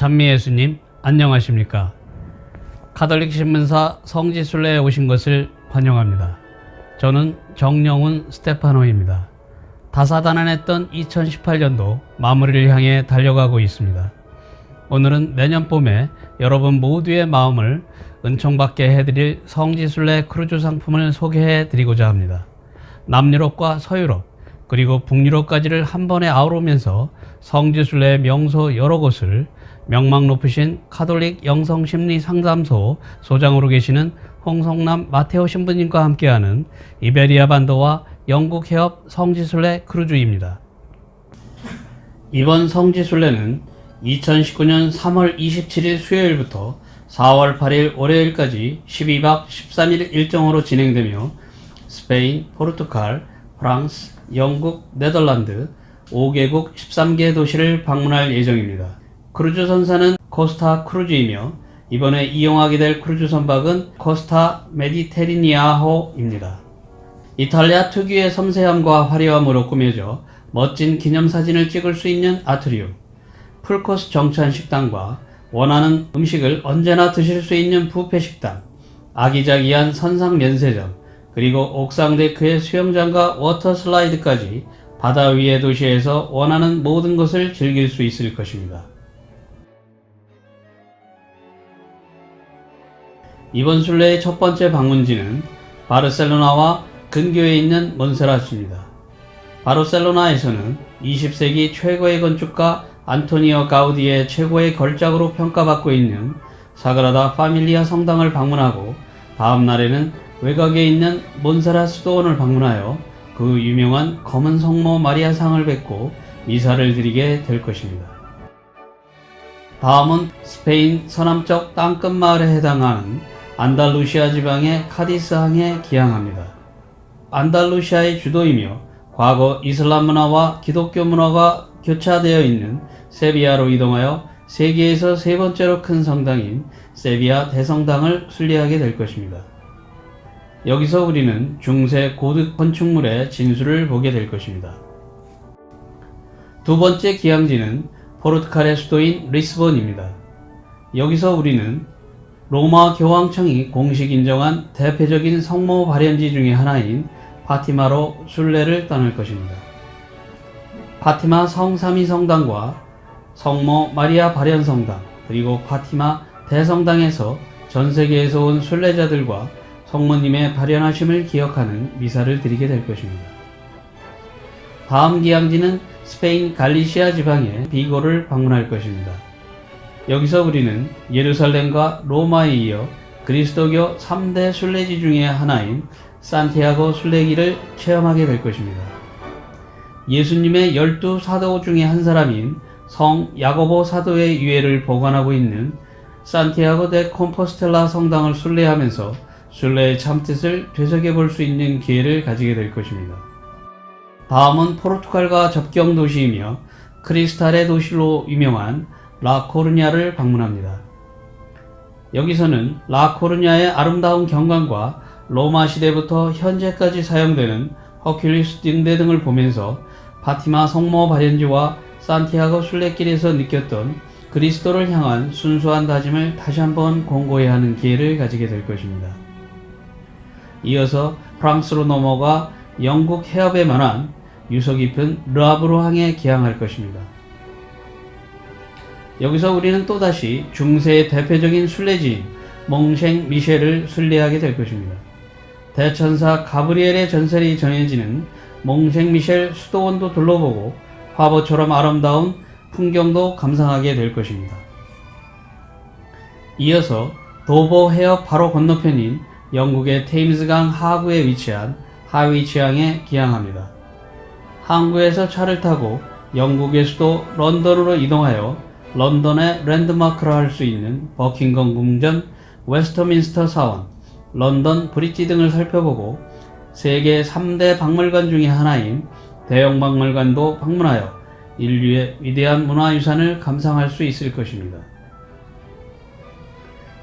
찬미 예수님 안녕하십니까? 카톨릭 신문사 성지순례에 오신 것을 환영합니다. 저는 정영훈 스테파노입니다. 다사다난했던 2018년도 마무리를 향해 달려가고 있습니다. 오늘은 내년 봄에 여러분 모두의 마음을 은총받게 해드릴 성지순례 크루즈 상품을 소개해 드리고자 합니다. 남유럽과 서유럽 그리고 북유럽까지를 한 번에 아우르면서 성지순례 명소 여러 곳을 명망 높으신 카톨릭 영성심리 상담소 소장으로 계시는 홍성남 마테오 신부님과 함께하는 이베리아 반도와 영국 해협 성지순례 크루즈입니다. 이번 성지순례는 2019년 3월 27일 수요일부터 4월 8일 월요일까지 12박 13일 일정으로 진행되며 스페인, 포르투갈, 프랑스, 영국, 네덜란드 5개국 13개 도시를 방문할 예정입니다. 크루즈 선사는 코스타 크루즈이며 이번에 이용하게 될 크루즈 선박은 코스타 메디테리니아호입니다. 이탈리아 특유의 섬세함과 화려함으로 꾸며져 멋진 기념사진을 찍을 수 있는 아트리움, 풀코스 정찬 식당과 원하는 음식을 언제나 드실 수 있는 뷔페 식당, 아기자기한 선상 면세점, 그리고 옥상 데크의 수영장과 워터 슬라이드까지 바다 위의 도시에서 원하는 모든 것을 즐길 수 있을 것입니다. 이번 순례의 첫 번째 방문지는 바르셀로나와 근교에 있는 몬세라트입니다. 바르셀로나에서는 20세기 최고의 건축가 안토니오 가우디의 최고의 걸작으로 평가받고 있는 사그라다 파밀리아 성당을 방문하고 다음 날에는 외곽에 있는 몬세라 수도원을 방문하여 그 유명한 검은 성모 마리아상을 뵙고 미사를 드리게 될 것입니다. 다음은 스페인 서남쪽 땅끝 마을에 해당하는 안달루시아 지방의 카디스항에 기항합니다. 안달루시아의 주도이며 과거 이슬람 문화와 기독교 문화가 교차되어 있는 세비야로 이동하여 세계에서 세 번째로 큰 성당인 세비야 대성당을 순례하게 될 것입니다. 여기서 우리는 중세 고득 건축물의 진수를 보게 될 것입니다. 두 번째 기항지는 포르투갈의 수도인 리스본입니다. 여기서 우리는 로마 교황청이 공식 인정한 대표적인 성모 발현지 중의 하나인 파티마로 순례를 떠날 것입니다. 파티마 성삼위 성당과 성모 마리아 발현 성당 그리고 파티마 대성당에서 전 세계에서 온 순례자들과 성모님의 발현하심을 기억하는 미사를 드리게 될 것입니다. 다음 기항지는 스페인 갈리시아 지방의 비고를 방문할 것입니다. 여기서 우리는 예루살렘과 로마에 이어 그리스도교 3대 순례지 중의 하나인 산티아고 순례길을 체험하게 될 것입니다. 예수님의 열두 사도 중의 한 사람인 성 야고보 사도의 유해를 보관하고 있는 산티아고 데 콤포스텔라 성당을 순례하면서 순례의 참뜻을 되새겨 볼 수 있는 기회를 가지게 될 것입니다. 다음은 포르투갈과 접경 도시이며 크리스탈의 도시로 유명한 라코르냐를 방문합니다. 여기서는 라코르냐의 아름다운 경관과 로마 시대부터 현재까지 사용되는 허큘리스 등대 등을 보면서 파티마 성모 발현지와 산티아고 순례길에서 느꼈던 그리스도를 향한 순수한 다짐을 다시 한번 공고해야 하는 기회를 가지게 될 것입니다. 이어서 프랑스로 넘어가 영국 해협에 만한 유서 깊은 르아브로 항에 기항할 것입니다. 여기서 우리는 또다시 중세의 대표적인 순례지인 몽셴 미셸을 순례하게 될 것입니다. 대천사 가브리엘의 전설이 전해지는 몽셴 미셸 수도원도 둘러보고 화보처럼 아름다운 풍경도 감상하게 될 것입니다. 이어서 도보 해협 바로 건너편인 영국의 테임스강 하구에 위치한 하위 지항에 기항합니다. 항구에서 차를 타고 영국의 수도 런던으로 이동하여 런던의 랜드마크라 할 수 있는 버킹엄 궁전, 웨스터민스터 사원, 런던 브릿지 등을 살펴보고 세계 3대 박물관 중의 하나인 대형 박물관도 방문하여 인류의 위대한 문화유산을 감상할 수 있을 것입니다.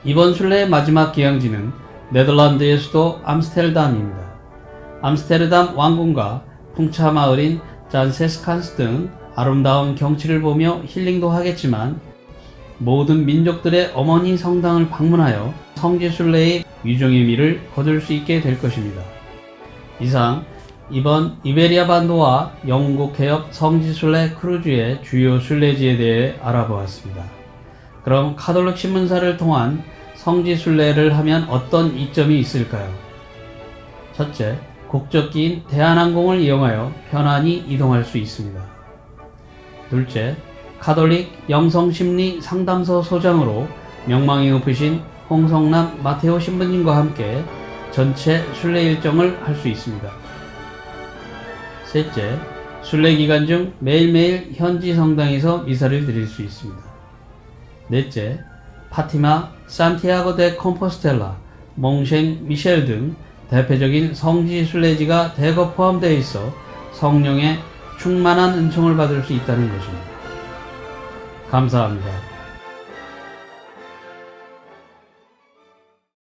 이번 순례의 마지막 기항지는 네덜란드의 수도 암스테르담입니다. 암스테르담 왕궁과 풍차 마을인 잔세스칸스 등 아름다운 경치를 보며 힐링도 하겠지만 모든 민족들의 어머니 성당을 방문하여 성지순례의 유종의 미를 거둘 수 있게 될 것입니다. 이상 이번 이베리아 반도와 영국 해협 성지순례 크루즈의 주요 순례지에 대해 알아보았습니다. 그럼 카톨릭 신문사를 통한 성지순례를 하면 어떤 이점이 있을까요? 첫째, 국적기인 대한항공을 이용하여 편안히 이동할 수 있습니다. 둘째, 카톨릭 영성심리 상담소 소장으로 명망이 높으신 홍성남 마테오 신부님과 함께 전체 순례 일정을 할 수 있습니다. 셋째, 순례 기간 중 매일매일 현지 성당에서 미사를 드릴 수 있습니다. 넷째, 파티마, 산티아고 데 컴포스텔라, 몽셴 미셸 등 대표적인 성지 순례지가 대거 포함되어 있어 성령의 충만한 은총을 받을 수 있다는 것입니다. 감사합니다.